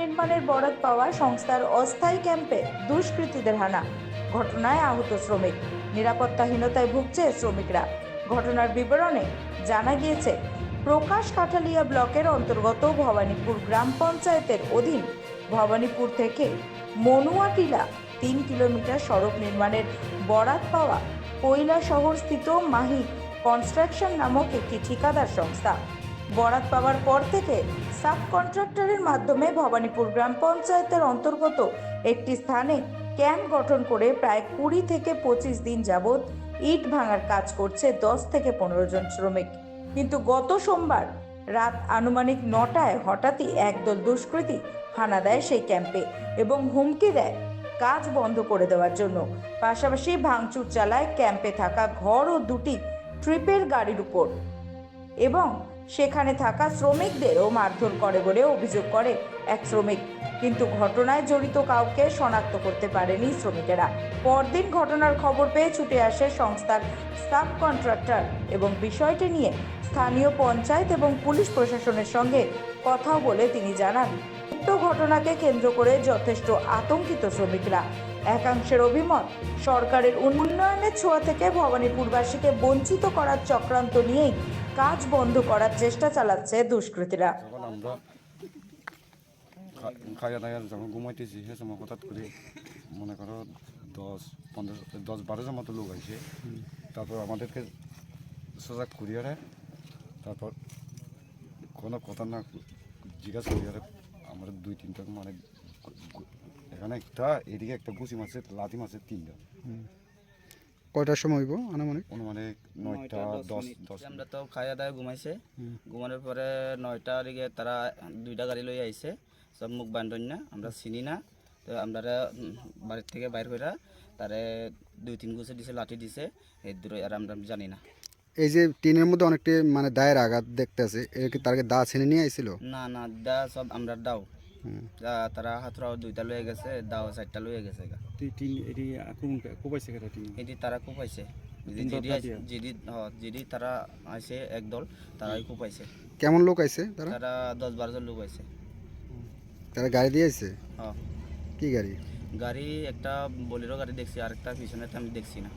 নির্মাণের বরাত পাওয়া সংস্থার অস্থায়ী ক্যাম্পে দুষ্কৃতীদের হানা। ঘটনায় আহত শ্রমিক। নিরাপত্তাহীনতায় ভুগছে শ্রমিকরা। ঘটনার বিবরণে জানা গিয়েছে, প্রকাশ কাঠালিয়া ব্লকের অন্তর্গত ভবানীপুর গ্রাম পঞ্চায়েতের অধীন ভবানীপুর থেকে মনুয়াটিলা তিন কিলোমিটার সড়ক নির্মাণের বরাত পাওয়া কৈলা শহর স্থিত মাহি কনস্ট্রাকশন নামক একটি ঠিকাদার সংস্থা। বরাত পাওয়ার পর থেকে সাব কন্ট্রাক্টরের মাধ্যমে ভবানীপুর গ্রাম পঞ্চায়েতের অন্তর্গত একটি স্থানে ক্যাম্প গঠন করে প্রায় কুড়ি থেকে পঁচিশ দিন যাবৎ ইট ভাঙার কাজ করছে দশ থেকে পনেরো জন শ্রমিক। কিন্তু গত সোমবার রাত আনুমানিক নটায় হঠাৎই একদল দুষ্কৃতী হানা দেয় সেই ক্যাম্পে এবং হুমকি দেয় কাজ বন্ধ করে দেওয়ার জন্য। পাশাপাশি ভাঙচুর চালায় ক্যাম্পে থাকা ঘর ও দুটি ট্রিপের গাড়ির উপর। এবং সেখানে থাকা শ্রমিকদেরও মারধর করে বলে অভিযোগ করে এক শ্রমিক। কিন্তু ঘটনায় জড়িত কাউকে শনাক্ত করতে পারেনি শ্রমিকেরা। পরদিন ঘটনার খবর পেয়ে ছুটে আসে সংস্থার সাব কন্ট্রাক্টর এবং বিষয়টি নিয়ে স্থানীয় পঞ্চায়েত এবং পুলিশ প্রশাসনের সঙ্গে কথাও বলে তিনি জানান, উক্ত ঘটনাকে কেন্দ্র করে যথেষ্ট আতঙ্কিত শ্রমিকরা। একাংশের অভিমত, সরকারের উন্নয়নের ছোঁয়া থেকে ভবানীপুরবাসীকে বঞ্চিত করার চক্রান্ত নিয়েই কাজ বন্ধ করার চেষ্টা চালাচ্ছে দুষ্কৃতীরা। খাইয়া দাইয়া যখন ঘুমাইতেছি সে সময় হঠাৎ করে মনে করো দশ পনেরো, দশ বারো জন মতো লোক আইসে তারপর আমাদেরকে সজাগ করিয়ারে তারপর কোনো কথা না জিজ্ঞাসা করিয়ারে আমরা দুই তিনটা মানে এখানে একটা, এদিকে একটা গুছি মাছের লাতি মাছের তিনটা। কয়টার সময় হইব আনুমানিক? অনুমানিক নয়টা দশ দশ আমরা তো খাইয়া দাওয়া ঘুমাইছে। ঘুমানোর পরে নয়টার দিকে তারা দুইটা গাড়ি লই আইছে। সব মুখ বান্ধন না আমরা চিনি না। তো আমরা বাড়ির থেকে বাইর করে তারে দুই তিন গুছে দিছে লাঠি দিছে। এই দূরে আর আমরা জানি না। এই যে টিনের মধ্যে অনেকটি মানে দায়ের আঘাত দেখতে আছে এর কি তারকে দা ছিনে নিয়ে আইছিল? না না দা সব আমরা দাও। তা- তারা হাতরাও দুইটা লয়ে গেছে দাও চারটা লয়ে গেছে গা। এটি কোপাইছে কেটা এটি তারা কুপাইছে। যেদি যেদি যেদি তারা আইছে একদল তারাই কুপাইছে। কেমন লোক আইছে তারা? তারা দশ বারো জন লোক আইছে। তারা গাড়ি দিয়ে আইছে? হ্যাঁ কি গাড়ি? গাড়ি একটা বলেরো গাড়ি দেখছি আর একটা পিছনে আমি দেখছি না।